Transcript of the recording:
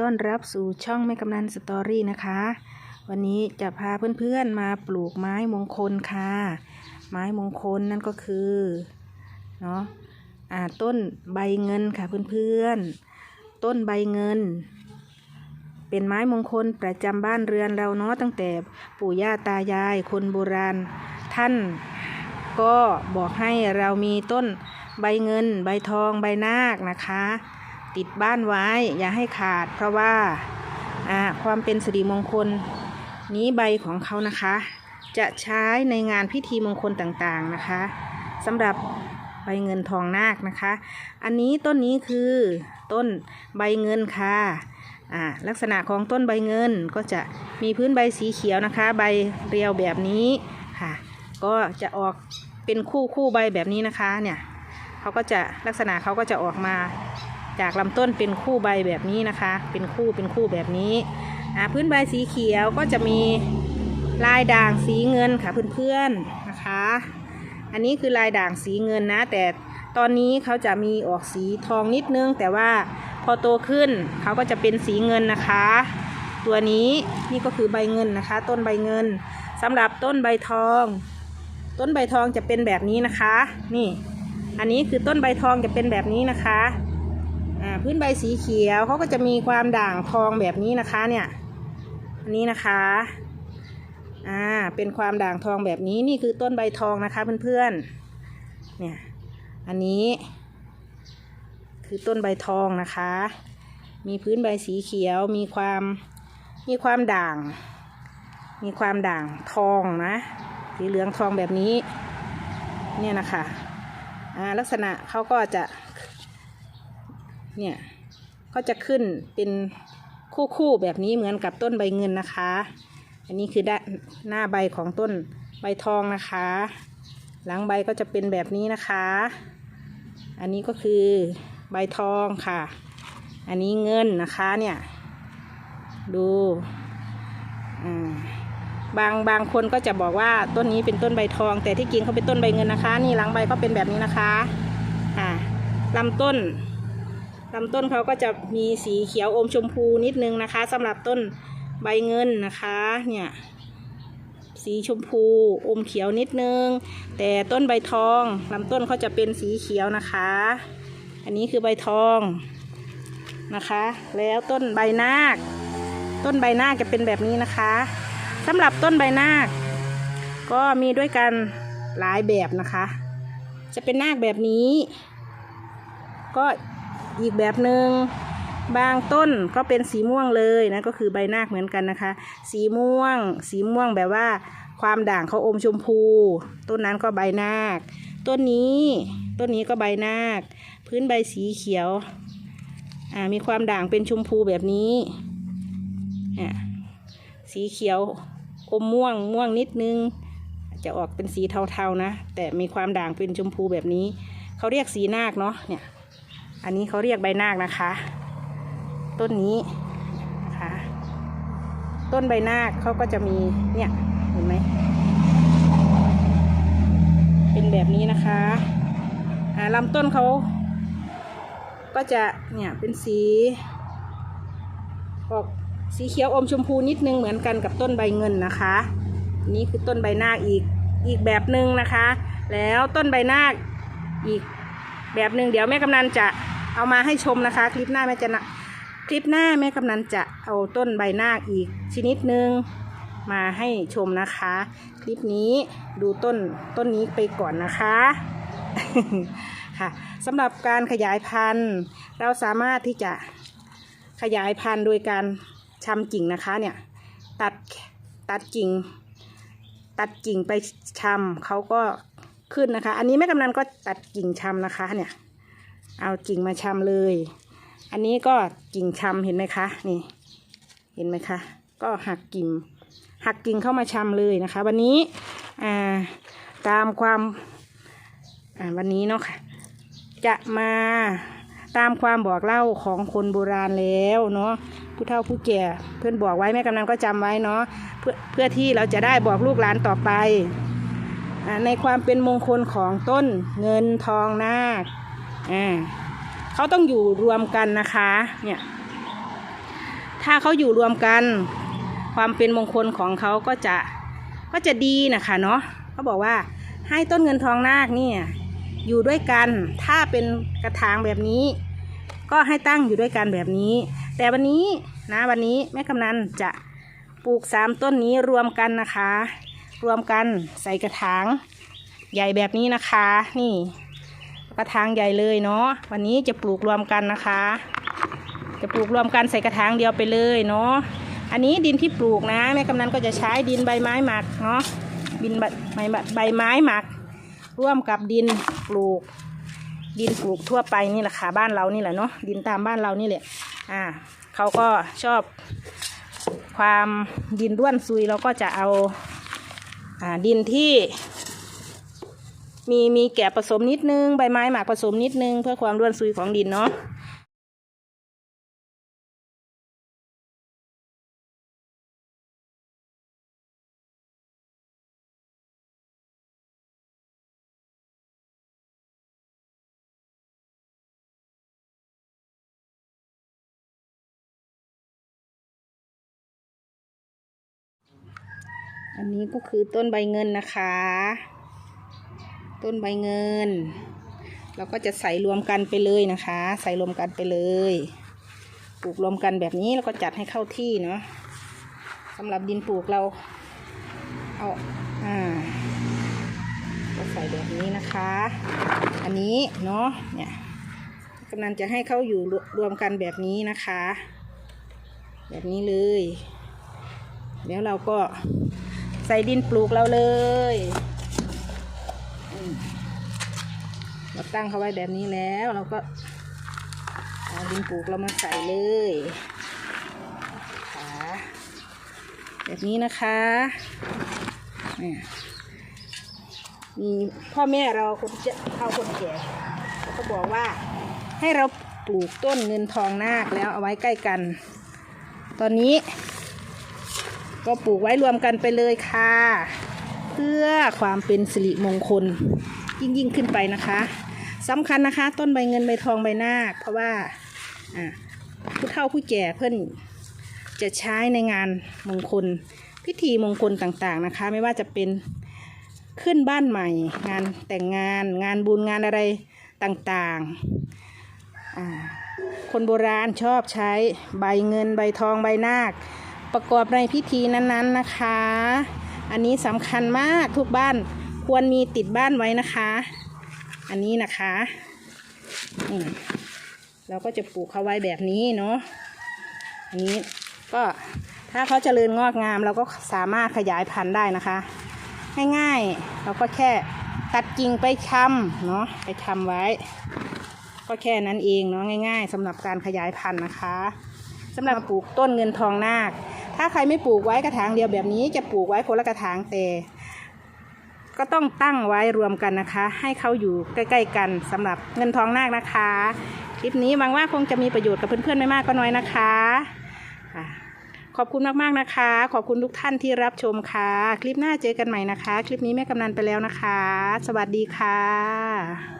ต้อนรับสู่ช่องแม่กำนันสตอรี่นะคะ วันนี้จะพาเพื่อนๆมาปลูกไม้มงคลค่ะ ไม้มงคลนั่นก็คือเนาะอ่าต้นใบเงินค่ะเพื่อนๆ ต้นใบเงิน เป็นไม้มงคลประจำบ้านเรือนเราเนาะตั้งแต่ปู่ย่าตายายคนโบราณ ท่านก็บอกให้เรามีต้นใบเงิน ใบทองใบนาคนะคะ ติดบ้านไว้ อย่าให้ขาด เพราะว่าความเป็นสิริมงคลนี้ใบของเขานะคะ จะใช้ในงานพิธีมงคลต่างๆนะคะสำหรับใบเงินทองนาคนะคะ อันนี้ต้นนี้คือต้นใบเงินค่ะลักษณะของต้นใบเงินก็จะมีพื้นใบสีเขียวนะคะ ใบเรียวแบบนี้ค่ะ ก็จะออกเป็นคู่คู่ใบแบบนี้นะคะเนี่ยเขาก็จะลักษณะเขาก็จะออกมา จากลำต้นเป็นคู่ใบแบบนี้นะคะ เป็นคู่เป็นคู่แบบนี้พื้นใบสีเขียวก็จะมีลายด่างสีเงินค่ะเพื่อนๆนะคะ อันนี้คือลายด่างสีเงินนะ แต่ตอนนี้เขาจะมีออกสีทองนิดนึง แต่ว่าพอโตขึ้นเขาก็จะเป็นสีเงินนะคะ ตัวนี้นี่ก็คือใบเงินนะคะ ต้นใบเงินสำหรับต้นใบทอง ต้นใบทองจะเป็นแบบนี้นะคะ นี่ อันนี้คือต้นใบทองจะเป็นแบบนี้นะคะ พื้นใบสีเขียวเขาก็จะมีความด่างทองแบบนี้นะคะเนี่ย อันนี้นะคะ อ่า เป็นความด่างทองแบบนี้นี่คือต้นใบทองนะคะเพื่อนๆ เนี่ย อันนี้ คือต้นใบทองนะคะ มีพื้นใบสีเขียว มีความ มีความด่าง มีความด่างทองนะ สีเหลืองทองแบบนี้ เนี่ยนะคะ อ่า ลักษณะเขาก็จะ เนี่ยก็จะขึ้นเป็นคู่คู่ๆแบบนี้เหมือนกับต้นใบเงินนะคะ อันนี้คือด้านหน้าใบของต้นใบทองนะคะ หลังใบก็จะเป็นแบบนี้นะคะ อันนี้ก็คือใบทองค่ะ อันนี้เงินนะคะเนี่ย ดูอ่าบางบางคนก็จะบอกว่าต้นนี้เป็นต้นใบทอง แต่ที่จริงเขาเป็นต้นใบเงินนะคะ นี่หลังใบก็เป็นแบบนี้นะคะอ่าลำต้น ลำต้นเขาก็จะมีสีเขียวอมชมพูนิดนึงนะคะสำหรับต้นใบเงินนะคะเนี่ยสีชมพูอมเขียวนิดนึง แต่ต้นใบทองลำต้นเขาจะเป็นสีเขียวนะคะ อันนี้คือใบทองนะคะ แล้วต้นใบนาค ต้นใบนาคจะเป็นแบบนี้นะคะสำหรับต้นใบนาค ก็มีด้วยกันหลายแบบนะคะ จะเป็นนาคแบบนี้ ก็ อีกแบบหนึง่งบางต้นก็เป็นสีม่วงเลยนะก็คือใบนาคเหมือนกันนะคะ สีม่วง สีม่วงแบบว่าความด่างเขาอมชมพู ต้นนั้นก็ใบนาค ต้นนี้ต้นนี้ก็ใบนาค พื้นใบสีเขียวอ่ามีความด่างเป็นชมพูแบบนี้อ่าสีเขียวอมม่วงม่วงนิดนึง จะออกเป็นสีเทาๆนะ แต่มีความด่างเป็นชมพูแบบนี้ เขาเรียกสีนาคเนาะเนี่ย อันนี้เขาเรียกใบนาคนะคะ ต้นนี้นะคะต้นใบนาคเขาก็จะมีเนี่ยเห็นไหมเป็นแบบนี้นะคะอ่าลำต้นเขาก็จะเนี่ยเป็นสีออกสีเขียวอมชมพูนิดนึงเหมือนกันกับต้นใบเงินนะคะ นี่คือต้นใบนาคอีกอีกแบบหนึ่งนะคะ แล้วต้นใบนาคอีก แบบหนึ่งเดี๋ยวแม่กำนันจะเอามาให้ชมนะคะ คลิปหน้าแม่จะนะคลิปหน้าแม่กำนันจะเอาต้นใบนาคอีกชนิดหนึ่งมาให้ชมนะคะ คลิปนี้ดูต้นต้นนี้ไปก่อนนะคะค่ะสำหรับการขยายพันธุ์ เราสามารถที่จะขยายพันธุ์โดยการชำกิ่งนะคะเนี่ยตัดตัดกิ่ง ตัดกิ่งไปชำเขาก็ ขึ้นนะคะ อันนี้แม่กำนันก็ตัดกิ่งชำนะคะเนี่ย เอากิ่งมาชำเลย อันนี้ก็กิ่งชำเห็นไหมคะนี่ เห็นไหมคะ ก็หักกิ่งหักกิ่งเข้ามาชำเลยนะคะ วันนี้อ่าตามความอ่าวันนี้เนาะค่ะจะมาตามความบอกเล่าของคนโบราณแล้วเนาะผู้เฒ่าผู้แก่เพื่อนบอกไว้แม่กำนันก็จำไว้เนาะเพื่อเพื่อที่เราจะได้บอกลูกหลานต่อไป ในความเป็นมงคลของต้นเงินทองนาคอ่าเขาต้องอยู่รวมกันนะคะเนี่ยถ้าเขาอยู่รวมกัน ความเป็นมงคลของเขาก็จะก็จะดีนะคะเนาะเขาบอกว่าให้ต้นเงินทองนาคเนี่ยอยู่ด้วยกันถ้าเป็นกระถางแบบนี้ ก็ให้ตั้งอยู่ด้วยกันแบบนี้ แต่วันนี้นะวันนี้แม่กำนันจะปลูกสามต้นนี้รวมกันนะคะ รวมกันใส่กระถางใหญ่แบบนี้นะคะ นี่ กระถางใหญ่เลยเนาะวันนี้จะปลูกรวมกันนะคะ จะปลูกรวมกันใส่กระถางเดียวไปเลยเนาะอันนี้ดินที่ปลูกนะแม่กำนันก็จะใช้ดินใบไม้หมักเนาะดินใบใบใบไม้หมัก ร่วมกับดินปลูก ดินปลูกทั่วไปนี่แหละค่ะบ้านเรานี่แหละเนาะดินตามบ้านเรานี่แหละอ่าเขาก็ชอบความดินร่วนซุยเราก็จะเอา อ่าดินที่มีมีแกะผสมนิดนึงใบไม้หมักผสมนิดนึง เพื่อความร่วนซุยของดินเนาะ อันนี้ก็คือต้นใบเงินนะคะ ต้นใบเงิน เราก็จะใส่รวมกันไปเลยนะคะ ใส่รวมกันไปเลย ปลูกรวมกันแบบนี้แล้วก็จัดให้เข้าที่เนาะสำหรับดินปลูกเราเอาอ่าก็ใส่แบบนี้นะคะ อันนี้เนาะเนี่ยกำลังจะให้เข้าอยู่รวมกันแบบนี้นะคะ แบบนี้เลย แล้วเราก็ ใส่ดินปลูกเราเลยเราตั้งเขาไว้แบบนี้แล้วเราก็เอาดินปลูกเรามาใส่เลยแบบนี้นะคะนี่ยมีพ่อแม่เราคนจะเข้าคนแก่เขาก็บอกว่าให้เราปลูกต้นเงินทองนาคแล้วเอาไว้ใกล้กัน ตอนนี้ ก็ปลูกไว้รวมกันไปเลยค่ะ เพื่อความเป็นสิริมงคลยิ่งยิ่งขึ้นไปนะคะสำคัญนะคะ ต้นใบเงินใบทองใบนาคเพราะว่าผู้เฒ่าผู้แก่เพื่อนจะใช้ในงานมงคล พิธีมงคลต่างๆนะคะ ไม่ว่าจะเป็นขึ้นบ้านใหม่ งานแต่งงาน งานบุญงานอะไรต่างๆ คนโบราณชอบใช้ใบเงินใบทองใบนาค ประกอบในพิธีนั้นๆนะคะ อันนี้สำคัญมากทุกบ้านควรมีติดบ้านไว้นะคะ อันนี้นะคะเราก็จะปลูกเขาไว้แบบนี้เนาะอันนี้ก็ถ้าเขาเจริญงอกงามเราก็สามารถขยายพันธุ์ได้นะคะ ง่ายๆเราก็แค่ตัดกิ่งไปชำเนาะไปชำไว้ ก็แค่นั้นเองเนาะง่าย ๆสำหรับการขยายพันธุ์นะคะสำหรับปลูกต้นเงินทองนาค ถ้าใครไม่ปลูกไว้กระถางเดียวแบบนี้จะปลูกไว้คนละกระถางแต่ ก็ต้องตั้งไว้รวมกันนะคะ ให้เขาอยู่ใกล้ๆ กันสำหรับเงินทองนาคนะคะ คลิปนี้หวังว่าคงจะมีประโยชน์กับเพื่อนๆไม่มากก็น้อยนะคะค่ะขอบคุณมากๆนะคะ ขอบคุณทุกท่านที่รับชมค่ะ คลิปหน้าเจอกันใหม่นะคะ คลิปนี้แม่กำนันไปแล้วนะคะ สวัสดีค่ะ